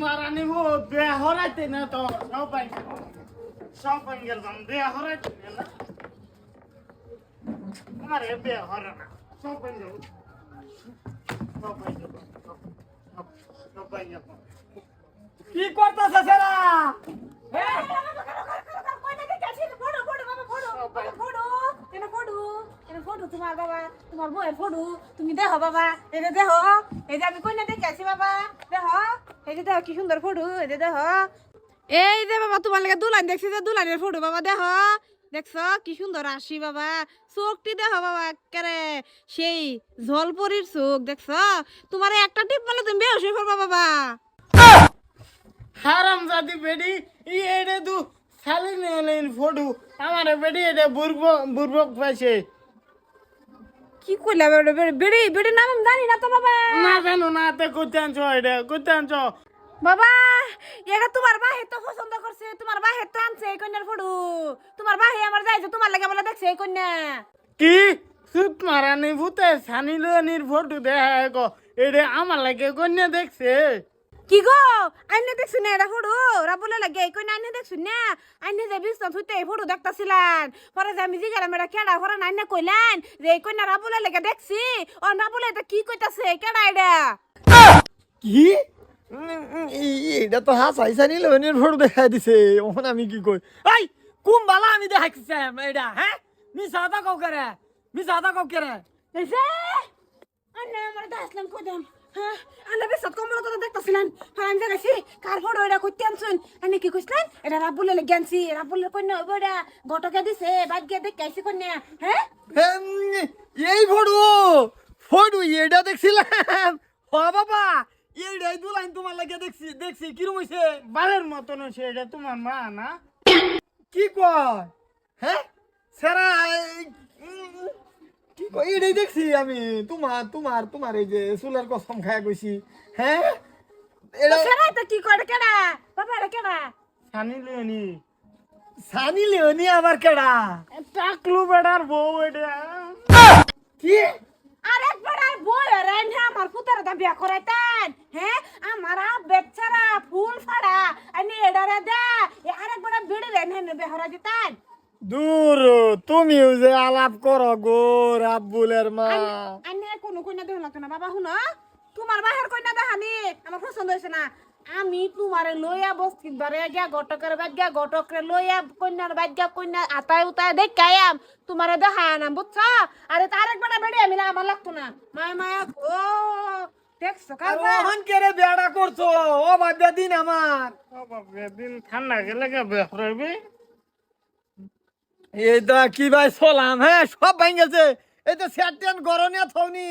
মারা নিব বিয়া হরাইতে না তো সব পাই সব পাই গেলাম বিয়া হরাইতে না আমার এ বিয়া হরা না সব পাই গেল সব পাই গেল সব পাই গেল কি করতেছে সেরা তোমার বাবা তোমার বউয়ের ফটো তুমি দেহ বাবা যে দেহ এই যে আমি কন্যা দেখে আছি বাবা দেহ এই যে কি সুন্দর ফটো এই যে এই যে বাবা তোমার লাগে দুলান দেখছি যে দুলানের ফটো বাবা দেহ দেখছ কি সুন্দর আসি বাবা। চোখটি দেহ বাবা একেবারে সেই জলপরির চোখ দেখছ? তোমার একটা টিপ মারলে তুমি বেহস হয়ে পড়বা বাবা। হারাম জাতি বেডি ই এডে দু খালি নেলেন ফটো আমার বেডি এডে বুর্ব বুর্বক পাইছে। কি করলে বেড়ে বেড়ে নাম আমি জানি না তো বাবা। না জানো না তে করতে আনছো এটা করতে আনছো। বাবা এটা তোমার বাহে তো পছন্দ করছে তোমার বাহে তো আনছে এই কন্যার ফটো। তোমার বাহে আমার যাইছে তোমার লাগে বলে দেখছে এই কন্যা। কি? সুত মারানি ভূতে সানি লোনির ফটো দেখা গো এটা আমার লাগে কন্যা দেখছে। কি গো? আইনে দেখছু না এটা ফটো? রাবলে লাগে এই কন্যা আইনে দেখছু না? আইনে যে বিস্তান থুইতে এই ফটো দেখতাছিলেন। পরে যে আমি জিগালাম এটা কেডা পরে আইনে কইলেন? যে এই কন্যা রাবলে লাগে দেখছি। ও রাবলে এটা কি কইতাছে? কেডা এটা? কি? এইটা তো হাসাই সানি লোনের ফটো দেখাই দিছে। ওখান আমি কি কই? এই কুম বালা আমি দেখাইছি এটা হ্যাঁ মিছা কথা কও করে মিছা কথা কও করে যে! আন্না আমার দাসলাম কইতাম হ্যাঁ তো দেখতাছিলেন। হ্যাঁ আমি দেখাইছি কার ফটো এটা কইতে আনছুন? আন্না কি কইছিলেন এটা রাবলে লাগে আনছি রাবলে কন্যা ওই বড়া গটকে দিছে ভাগ্যে দেখে আইছি কন্যা হ্যাঁ? এই ফটো ফটো এটা দেখছিলাম। হ বাবা এইটাই দুলাইন তোমার লাগে দেখছি দেখছি কিরম হইছে? বালের মতন হচ্ছে এটা তোমার মা না? কি কয়? হ্যাঁ? সেরা এইটাই দেখছি আমি। তোমার তোমার তোমার এই যে চুলের কসম খায় গেছি হ্যাঁ? এটা কেডা কি করে কেডা বাবা এটা কেডা সানি লিওনি। সানি লিওনি আবার কেডা? টাকলু বেড়ার বউ এটা। কি? আরেক বেড়ার রেন হ্যাঁ আমার পুতার দা বিয়া করাইতেন হ্যাঁ আমার বেচারা ফুল ফাড়া আনি এডারে দে এ আরেক বেড়া বিড়ি রেন হ্যাঁ বেহরা দিতেন দূর তুমিও যে আলাপ করো গো রাব্বুলের মা। আনি কোনো কইনা দেহ লাগতো না বাবা শুনো। তোমার বাহের কইনা দেখানি আমার পছন্দ হয়েছে না। আমি তোমারে লইয়া বস্তি বারে গিয়া গটকের বাদ গিয়া গটকরে লইয়া কন্যার বাদ গিয়া কন্যা আতায় উতায় দেখাইয়াম তোমারে দেখায় না বুঝছ? আরে তার এক বেড়া বেড়ে আমি না আমার লাগতো না। মায়া মায়া ও দেখছ কারবা ওহন কেরে বেড়া করছ? ও বাদ্যা দিন আমার। ও দিন ঠান্ডা গেলে কে এই দা কি ভাই চলাম হ্যাঁ সব ভাঙ গেছে এই তো স্যাটেন গরমে থৌনি।